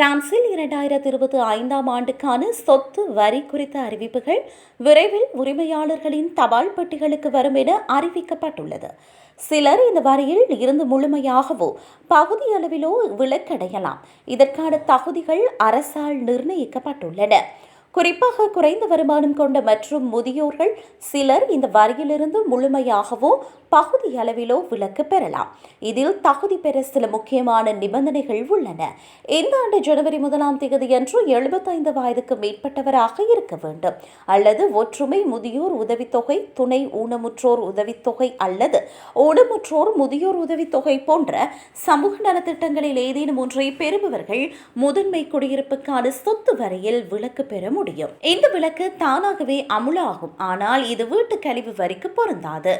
பிரான்சில் இரண்டாயிரத்தி இருபத்தி ஐந்தாம் ஆண்டுக்கான சொத்து வரி குறித்த அறிவிப்புகள் விரைவில் உரிமையாளர்களின் தபால் பெட்டிகளுக்கு வரும் என அறிவிக்கப்பட்டுள்ளது. சிலர் இந்த வரியில் இருந்து முழுமையாகவோ பகுதியளவிலோ விலக்கடையலாம். இதற்கான தகுதிகள் அரசால் நிர்ணயிக்கப்பட்டுள்ளன. குறிப்பாக குறைந்த வருமானம் கொண்ட மற்றும் முதியோர்கள் சிலர் இந்த வரியிலிருந்து முழுமையாகவோ பகுதி அளவிலோ விலக்கு பெறலாம். இதில் தகுதி பெற சில முக்கியமான நிபந்தனைகள் உள்ளன. இந்த ஆண்டு ஜனவரி முதலாம் தேதியன்று எழுபத்தைந்து வயதுக்கு மேற்பட்டவராக இருக்க வேண்டும். அல்லது ஒற்றுமை முதியோர் உதவித்தொகை துணை ஊனமுற்றோர் உதவித்தொகை அல்லது ஊனமுற்றோர் முதியோர் உதவித்தொகை போன்ற சமூக நலத்திட்டங்களில் ஏதேனும் ஒன்றை பெறுபவர்கள் முதன்மை குடியிருப்புக்கான சொத்து வரையில் விலக்கு பெற முடியும். இந்த விளக்கு தானாகவே அமுலாகும். ஆனால் இது வீட்டு கழிவு வரிக்கு பொருந்தாது.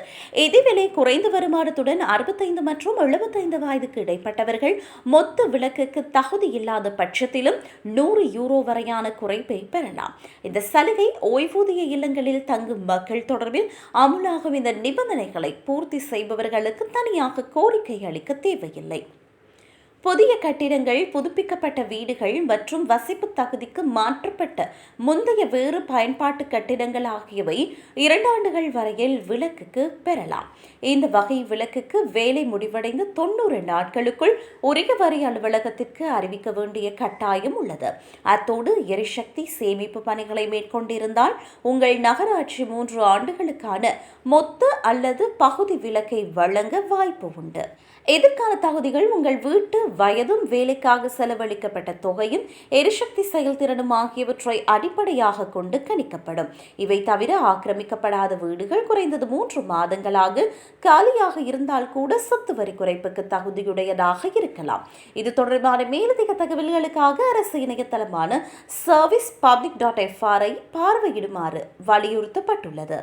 இதேவேளை குறைந்த வருமானத்துடன் அறுபத்தைந்து மற்றும் எழுபத்தைந்து வயதுக்கு இடைப்பட்டவர்கள் மொத்த விளக்குக்கு தகுதி இல்லாத பட்சத்திலும் நூறு யூரோ வரையான குறைப்பை பெறலாம். இந்த சலுகை ஓய்வூதிய இல்லங்களில் தங்கும் மக்கள் தொடர்பில் அமுலாகும். இந்த நிபந்தனைகளை பூர்த்தி செய்பவர்களுக்கு தனியாக கோரிக்கை அளிக்க தேவையில்லை. புதிய கட்டிடங்கள் புதுப்பிக்கப்பட்ட வீடுகள் மற்றும் வசிப்பு தகுதிக்கு மாற்றப்பட்ட முந்தைய வேறு பயன்பாட்டு கட்டிடங்கள் ஆகியவை இரண்டாண்டுகள் வரையில் விலக்குக்கு பெறலாம். இந்த வகை விலக்குக்கு வேலை முடிவடைந்து தொண்ணூறு நாட்களுக்குள் உரிய வரி அலுவலகத்திற்கு அறிவிக்க வேண்டிய கட்டாயம் உள்ளது. அத்தோடு எரிசக்தி சேமிப்பு பணிகளை மேற்கொண்டிருந்தால் உங்கள் நகராட்சி மூன்று ஆண்டுகளுக்கான மொத்த அல்லது பகுதி விலக்கை வழங்க வாய்ப்பு உண்டு. எதிர்கால தகுதிகள் உங்கள் வீட்டு வயதும் வேலைக்காக செலவழிக்கப்பட்ட தொகையும் எரிசக்தி செயல்திறனும் ஆகியவற்றை அடிப்படையாக கொண்டு கணிக்கப்படும். இவை தவிர ஆக்கிரமிக்கப்படாத வீடுகள் குறைந்தது மூன்று மாதங்களாக காலியாக இருந்தால் கூட சொத்து வரி குறைப்புக்கு தகுதியுடையதாக இருக்கலாம். இது தொடர்பான மேலதிக தகவல்களுக்காக அரசு இணையதளமான சர்வீஸ் பப்ளிக் டாட் எஃப்ஆரை பார்வையிடுமாறு வலியுறுத்தப்பட்டுள்ளது.